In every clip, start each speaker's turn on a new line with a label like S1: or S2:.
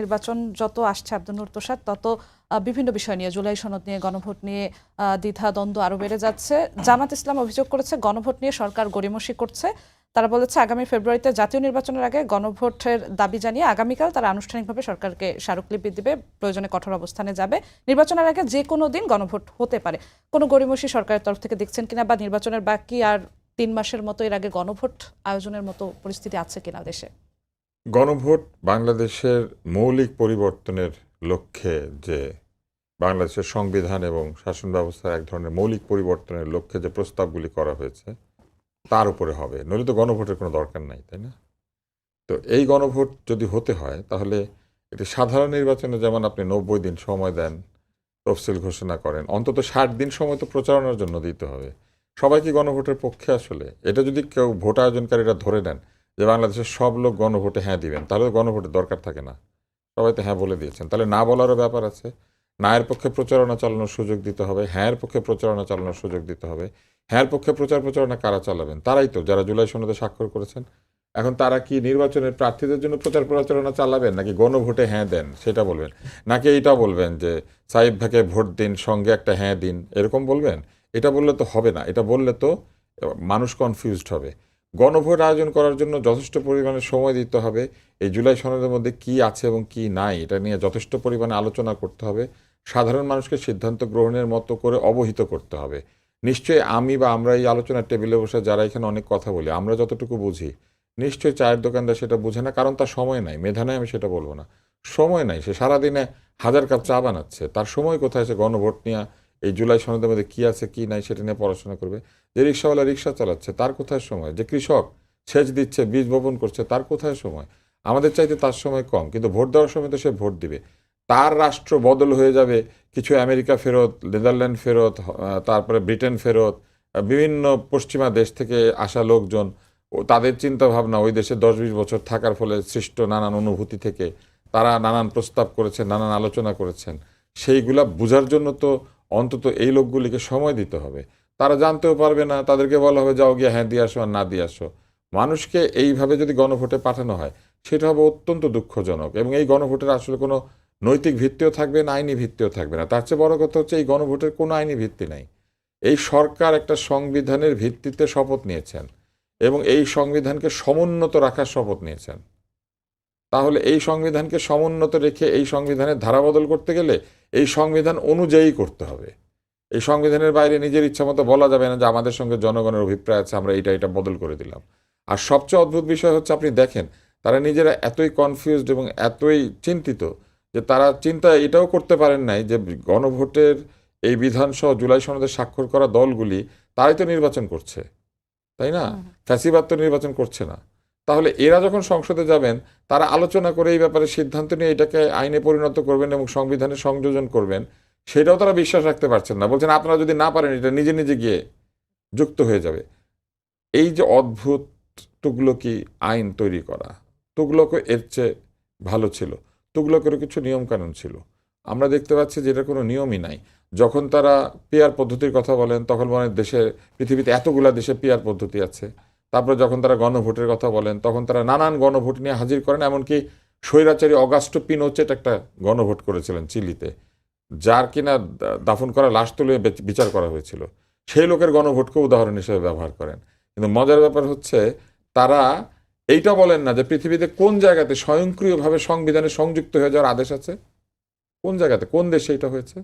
S1: নির্বাচন যত আসছে আব্দুল নূর তোষার, তত বিভিন্ন বিষয় নিয়ে, জুলাই সনদ নিয়ে, গণভোট নিয়ে দ্বিধা দ্বন্দ্ব আরও বেড়ে যাচ্ছে। জামাত ইসলাম অভিযোগ করেছে, গণভোট নিয়ে সরকার গড়িমসি করছে। তারা বলেছে, আগামী ফেব্রুয়ারিতে জাতীয় নির্বাচনের আগে গণভোটের দাবি জানিয়ে আগামীকাল তারা আনুষ্ঠানিকভাবে সরকারকে স্মারকলিপি দিবে, প্রয়োজনে কঠোর অবস্থানে যাবে। নির্বাচনের আগে যে কোনো দিন গণভোট হতে পারে। কোনো গড়িমসি সরকারের তরফ থেকে দেখছেন কিনা বা নির্বাচনের বাকি আর তিন মাসের মতো এর আগে গণভোট আয়োজনের মতো পরিস্থিতি আছে কিনা দেশে?
S2: গণভোট বাংলাদেশের মৌলিক পরিবর্তনের লক্ষ্যে যে বাংলাদেশের সংবিধান এবং শাসন ব্যবস্থার এক ধরনের মৌলিক পরিবর্তনের লক্ষ্যে যে প্রস্তাবগুলি করা হয়েছে, তার উপরে হবে। নইলে তো গণভোটের কোনো দরকার নাই, তাই না? তো এই গণভোট যদি হতে হয়, তাহলে একটি সাধারণ নির্বাচনে যেমন আপনি নব্বই দিন সময় দেন, তফসিল ঘোষণা করেন, অন্তত ষাট দিন সময় তো প্রচারণার জন্য দিতে হবে। সবাই কি গণভোটের পক্ষে আসলে? এটা যদি কেউ ভোট আয়োজনকারীরা ধরে নেন যে বাংলাদেশের সব লোক গণভোটে হ্যাঁ দিবেন, তাহলে গণভোটের দরকার থাকে না। সবাই তো হ্যাঁ বলে দিয়েছেন। তাহলে না বলারও ব্যাপার আছে। নায়ের পক্ষে প্রচারণা চালানোর সুযোগ দিতে হবে, হ্যাঁর পক্ষে প্রচারণা চালানোর সুযোগ দিতে হবে। হ্যাঁর পক্ষে প্রচার প্রচারণা কারা চালাবেন? তারাই তো, যারা জুলাই সনদে স্বাক্ষর করেছেন। এখন তারা কি নির্বাচনের প্রার্থীদের জন্য প্রচার প্রচারণা চালাবেন, নাকি গণভোটে হ্যাঁ দেন? সেটা বলবেন। নাকি এইটা বলবেন যে সাহিব ভাইকে ভোট দিন, সঙ্গে একটা হ্যাঁ দিন, এরকম বলবেন? এটা বললে তো হবে না। এটা বললে তো মানুষ কনফিউজড হবে। গণভোট আয়োজন করার জন্য যথেষ্ট পরিমাণে সময় দিতে হবে। এই জুলাই সনদের মধ্যে কি আছে এবং কি নাই, এটা নিয়ে যথেষ্ট পরিমাণে আলোচনা করতে হবে। সাধারণ মানুষকে সিদ্ধান্ত গ্রহণের মতো করে অবহিত করতে হবে। নিশ্চয়ই আমি বা আমরা এই আলোচনার টেবিলে বসে যারা এখানে অনেক কথা বলি, আমরা যতটুকু বুঝি, নিশ্চয়ই চায়ের দোকানদার সেটা বুঝে না, কারণ তার সময় নাই। মেধা নাই, আমি সেটা বলব না। সময় নাই, সে সারাদিনে হাজার কাপ চা বানাচ্ছে, তার সময় কোথায় সে গণভোট নিয়ে? এই জুলাই সনদের মধ্যে কী আছে, কী নাই সেটা নিয়ে পড়াশোনা করবে। যে রিক্সাওয়ালা রিক্সা চালাচ্ছে, তার কোথায় সময়? যে কৃষক সেচ দিচ্ছে, বীজ বপন করছে, তার কোথায় সময়? আমাদের চাইতে তার সময় কম, কিন্তু ভোট দেওয়ার সময় তো সে ভোট দিবে। তার রাষ্ট্র বদল হয়ে যাবে, কিছু আমেরিকা ফেরত, নেদারল্যান্ড ফেরত তারপরে ব্রিটেন ফেরত বিভিন্ন পশ্চিমা দেশ থেকে আসা লোকজন, ও তাদের চিন্তাভাবনা ওই দেশে দশ বিশ বছর থাকার ফলে সৃষ্ট নানান অনুভূতি থেকে তারা নানান প্রস্তাব করেছেন, নানান আলোচনা করেছেন। সেইগুলা বোঝার জন্য তো অন্তত এই লোকগুলিকে সময় দিতে হবে। তারা জানতেও পারবে না, তাদেরকে বলা হবে, যাও গিয়ে হ্যাঁ দিয়ে আসো আর না দিয়ে আসো। মানুষকে এইভাবে যদি গণভোটে পাঠানো হয়, সেটা হবে অত্যন্ত দুঃখজনক এবং এই গণভোটের আসলে কোনো নৈতিক ভিত্তিও থাকবে না, আইনি ভিত্তিও থাকবে না। তার চেয়ে বড় কথা হচ্ছে, এই গণভোটের কোনো আইনি ভিত্তি নাই। এই সরকার একটা সংবিধানের ভিত্তিতে শপথ নিয়েছেন এবং এই সংবিধানকে সমুন্নত রাখার শপথ নিয়েছেন। তাহলে এই সংবিধানকে সমুন্নত রেখে এই সংবিধানের ধারা বদল করতে গেলে এই সংবিধান অনুযায়ী করতে হবে। এই সংবিধানের বাইরে নিজের ইচ্ছা মতো বলা যাবে না যে আমাদের সঙ্গে জনগণের অভিপ্রায় আছে আমরা এটা এটা বদল করে দিলাম। আর সবচেয়ে অদ্ভুত বিষয় হচ্ছে আপনি দেখেন তারা নিজেরা এতই কনফিউজড এবং এতই চিন্তিত যে তারা চিন্তা এটাও করতে পারেন নাই যে গণভোটের এই বিধানসভা জুলাই সনদে স্বাক্ষর করা দলগুলি তারাই তো নির্বাচন করছে তাই না? ফ্যাসিবাদ তো নির্বাচন করছে না। তাহলে এরা যখন সংসদে যাবেন, তারা আলোচনা করে এই ব্যাপারে সিদ্ধান্ত নিয়ে এটাকে আইনে পরিণত করবেন এবং সংবিধানে সংযোজন করবেন, সেটাও তারা বিশ্বাস রাখতে পারছেন না। বলছেন, আপনারা যদি না পারেন, এটা নিজে নিজে গিয়ে যুক্ত হয়ে যাবে। এই যে অদ্ভুত তুগলকি আইন তৈরি করা তুগলক এর চেয়ে ভালো ছিল। তুগলকেরও কিছু নিয়মকানুন ছিল। আমরা দেখতে পাচ্ছি যে এটা কোনো নিয়মই নাই। যখন তারা পেয়ার পদ্ধতির কথা বলেন, তখন বলেন দেশে, পৃথিবীতে এতগুলা দেশে পেয়ার পদ্ধতি আছে। তারপরে যখন তারা গণভোটের কথা বলেন, তখন তারা নানান গণভোট নিয়ে হাজির করেন, এমনকি স্বৈরাচারী অগাস্টো পিনোচেট একটা গণভোট করেছিলেন চিলিতে, যার কিনা দাফন করা লাশ তুলে বেচ- বিচার করা হয়েছিল। সেই লোকের গণভোটকে উদাহরণ হিসেবে ব্যবহার করেন। কিন্তু মজার ব্যাপার হচ্ছে, তারা এইটা বলেন না যে পৃথিবীতে কোন জায়গাতে স্বয়ংক্রিয়ভাবে সংবিধানে সংযুক্ত হয়ে যাওয়ার আদেশ আছে? কোন জায়গাতে? কোন দেশে এটা হয়েছে?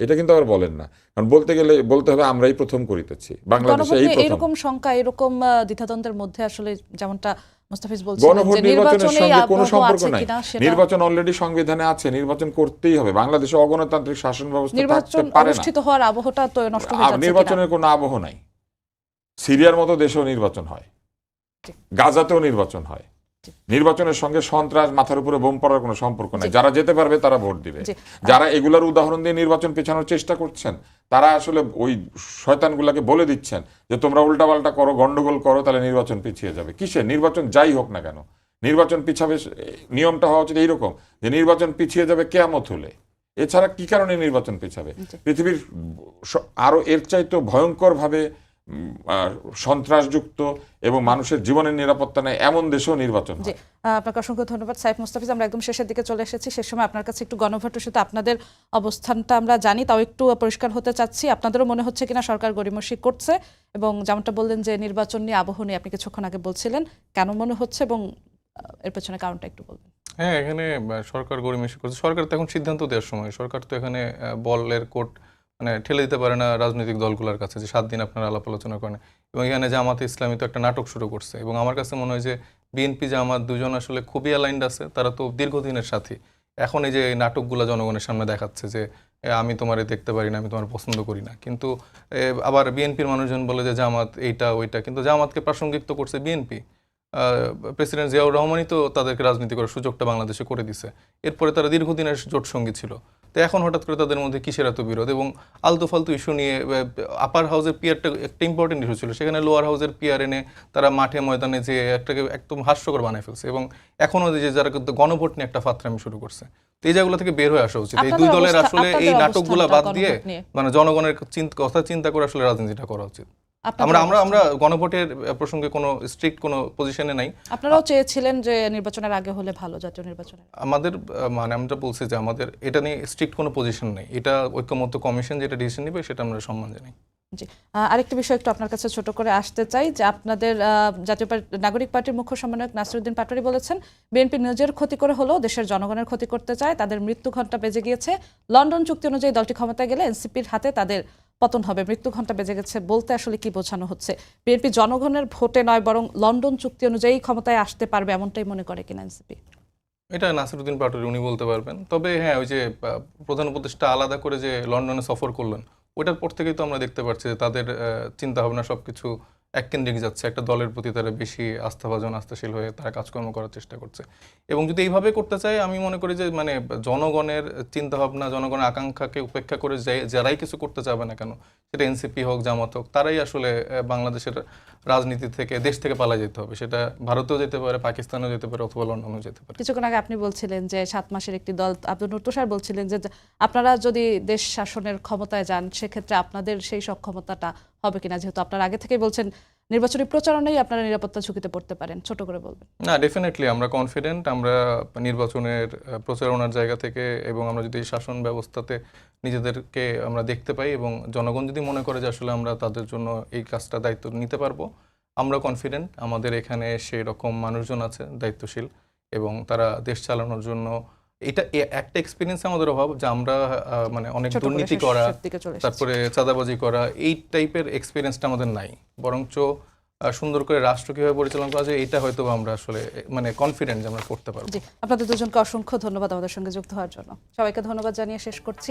S2: এটা কিন্তু আবার বলেন না। কারণ বলতে গেলে বলতে হবে আমরাই প্রথম করিতেছি। বাংলাদেশে এই প্রথম।
S1: এরকম শঙ্কা এরকম দ্বিধাদ্বন্দ্বের মধ্যে আসলে যেমনটা মোস্তাফিজ বলছিলেন
S2: গণভোট নির্বাচনের সঙ্গে কোনো সম্পর্ক নাই। নির্বাচন অলরেডি সংবিধানে আছে নির্বাচন করতেই হবে। বাংলাদেশে অগণতান্ত্রিক শাসন ব্যবস্থা
S1: নির্বাচন অনুষ্ঠিত হওয়ার আবহটা তো নষ্ট হয়ে যাচ্ছে
S2: নির্বাচনের কোনো? আবহ নাই। সিরিয়ার মতো দেশেও নির্বাচন হয়। গাজাতেও নির্বাচন হয়। নির্বাচনের সঙ্গে সন্ত্রাস মাথার উপরে বোম পড়ার কোনো সম্পর্ক নাই। যারা যেতে পারবে তারা ভোট দিবে। যারা এগুলার উদাহরণ দিয়ে নির্বাচন পেছানোর চেষ্টা করছেন তারা আসলে ওই শয়তানগুলাকে বলে দিচ্ছেন যে তোমরা উল্টাপাল্টা করো গন্ডগোল করো তাহলে নির্বাচন পিছিয়ে যাবে। কিসে নির্বাচন যাই হোক না কেন। নির্বাচন পিছাবে নিয়মটা হওয়া উচিত এইরকম যে নির্বাচন পিছিয়ে যাবে কেয়ামত হলে। এছাড়া কি কারণে নির্বাচন পিছাবে? পৃথিবীর আরও এর চাইতে ভয়ঙ্কর ভাবে সন্ত্রাসযুক্ত এবং মানুষের জীবনের নিরাপত্তা নেই এমন দেশেও নির্বাচন
S1: জি আপনাকে অসংখ্য ধন্যবাদ। সাইফ মুস্তাফিজ আমরা একদম শেষের দিকে চলে এসেছি। সে সময় আপনার কাছে একটু গণভোট ইস্যুতে আপনাদের অবস্থানটা আমরা জানি তাও একটু পরিষ্কার হতে চাচ্ছি। আপনাদেরও মনে হচ্ছে কিনা সরকার গরিমসি করছে এবং যেমনটা বললেন যে নির্বাচন নিয়ে আবহ নিয়ে আপনি কিছুক্ষণ আগে বলছিলেন কেন মনে হচ্ছে এবং এর পেছনে কারণটা একটু বলবেন।
S3: হ্যাঁ এখানে সরকার গরিমেশি করছে। সরকার তো এখন সিদ্ধান্ত দেওয়ার সময়। সরকার তো এখানে বলের কোর্ট মানে ঠেলে দিতে পারে না রাজনৈতিক দলগুলোর কাছে যে সাত দিন আপনারা আলাপ আলোচনা করেন। এবং এখানে জামাতে ইসলামী তো একটা নাটক শুরু করছে। এবং আমার কাছে মনে হয় যে বিএনপি, জামাত দুজন আসলে খুবই অ্যালাইন্ড আছে, তারা তো দীর্ঘদিনের সাথী। এখন এই যে নাটকগুলো জনগণের সামনে দেখাচ্ছে যে আমি তোমারে দেখতে পারি না, আমি তোমার পছন্দ করি না। কিন্তু আবার বিএনপির মানুষজন বলে যে জামাত এইটা, ওইটা। কিন্তু জামাতকে প্রাসঙ্গিক তো করছে বিএনপি। প্রেসিডেন্ট জিয়াউর রহমানই তো তাদেরকে রাজনীতি করার সুযোগটা বাংলাদেশে করে দিছে। এরপরে তারা দীর্ঘদিনের জোট সঙ্গী ছিল। তো এখন হঠাৎ করে তাদের মধ্যে কিসের এত বিরোধ? এবং আলতু ফালতু ইস্যু নিয়ে আপার হাউসের পিয়ারটা একটা ইম্পর্টেন্ট ইস্যু ছিল। সেখানে লোয়ার হাউসের পিয়ার এনে তারা মাঠে ময়দানে যে একটাকে একদম হাস্যকর বানায় ফেলছে। এবং এখনও যে যারা কিন্তু গণভোট নিয়ে একটা ফাত্রামি শুরু করছে তো এই জায়গাগুলো থেকে বের হয়ে আসা উচিত। এই দুই দলের আসলে এই নাটকগুলা বাদ দিয়ে মানে জনগণের কথা চিন্তা করে আসলে রাজনীতিটা করা উচিত। আমরা আমরা আমরা গণভোটের প্রসঙ্গে কোনো স্ট্রিক্ট কোনো পজিশনে নাই।
S1: আপনারাও চেয়েছিলেন যে নির্বাচনের আগে হলে ভালো জাতীয় নির্বাচনের।
S3: আমাদের মানে আমরা বলছি যে আমাদের এটা নিয়ে স্ট্রিক্ট কোনো পজিশন নেই। এটা ঐক্যমত্য কমিশন যেটা ডিসিশন নেবে সেটা আমরা সম্মান জানাই।
S1: জি। আরেকটি বিষয় একটু আপনার কাছে ছোট করে আসতে চাই যে আপনাদের জাতীয় নাগরিক পার্টির মুখ্য সমন্বয়ক নাসিরুদ্দিন পাটোয়ারি বলেছেন বিএনপি নিজের ক্ষতি করে হলেও দেশের জনগণের ক্ষতি করতে চায় তাদের মৃত্যু ঘণ্টা বেজে গিয়েছে। লন্ডন চুক্তি অনুযায়ী দলটি ক্ষমতায় গেলে এনসিপির হাতে তাদের পতন হবে। মৃত্যু ঘণ্টা বেজে গেছে। বলতে আসলে কি বোঝানো হচ্ছে? বিএনপি জনগণের ভোটে নয়, বরং লন্ডন চুক্তি অনুযায়ী ক্ষমতায় আসতে পারবে এমনটাই মনে করে কিনা এনসিপি?
S3: এটা নাসিরুদ্দিন পাটোয়ারি, উনি বলতে পারবেন। তবে হ্যাঁ ওই যে প্রধান উপদেষ্টা আলাদা করে যে লন্ডনে সফর করলেন, ওইটার পর থেকেই তো আমরা দেখতে পাচ্ছি যে তাদের চিন্তা ভাবনা সবকিছু এককেন্দ্রিক যাচ্ছে, একটা দলের প্রতি তারা বেশি আস্থাভাজন, আস্থাশীল হয়ে তারা কাজকর্ম করার চেষ্টা করছে। এবং যদি এইভাবে করতে চায়, আমি মনে করি যে মানে জনগণের চিন্তাভাবনা, জনগণের আকাঙ্ক্ষাকে উপেক্ষা করে যারাই কিছু করতে চাবে না কেন সেটা এনসিপি হোক, জামাত হোক, তারাই আসলে বাংলাদেশের রাজনীতি থেকে, দেশ থেকে পালা যেতে হবে। সেটা ভারতেও যেতে পারে, পাকিস্তানেও যেতে পারে, অথবা লন্ডনেও যেতে পারে।
S1: কিছুক্ষণ আগে আপনি বলছিলেন যে সাত মাসের একটি দল, আব্দুল নুরতুসার বলছিলেন যে, আপনারা যদি দেশ শাসনের ক্ষমতায় যান, সেক্ষেত্রে আপনাদের সেই সক্ষমতাটা হবে কিনা? যেহেতু আপনারা আগে থেকে বলছেন নির্বাচনী প্রচারণাই আপনারা নিরাপত্তা ঝুঁকিতে পড়তে পারেন, ছোট করে বলবেন।
S3: না ডেফিনেটলি আমরা কনফিডেন্ট আমরা নির্বাচনের প্রচারণার জায়গা থেকে এবং আমরা যদি শাসন ব্যবস্থাতে নিজেদেরকে আমরা দেখতে পাই এবং জনগণ যদি মনে করে যে আসলে আমরা তাদের জন্য এই কাজটা দায়িত্ব নিতে পারব, আমরা কনফিডেন্ট আমাদের এখানে সেই রকম মানুষজন আছে, দায়িত্বশীল এবং তারা দেশ চালানোর জন্য এটা একটা এক্সপিরিয়েন্স আমাদের অভাব যে আমরা মানে অনেক দুর্নীতি করা। তারপরে চাঁদাবাজি করা এই টাইপের এক্সপিরিয়েন্সটা আমাদের নাই। বরঞ্চ সুন্দর করে রাষ্ট্র কীভাবে পরিচালনা করা যায় এটা হয়তো আমরা আসলে মানে কনফিডেন্ট যে আমরা করতে পারব।
S1: আপনাদের দুজনকে অসংখ্য ধন্যবাদ আমাদের সঙ্গে যুক্ত হওয়ার জন্য। সবাইকে ধন্যবাদ জানিয়ে শেষ করছি।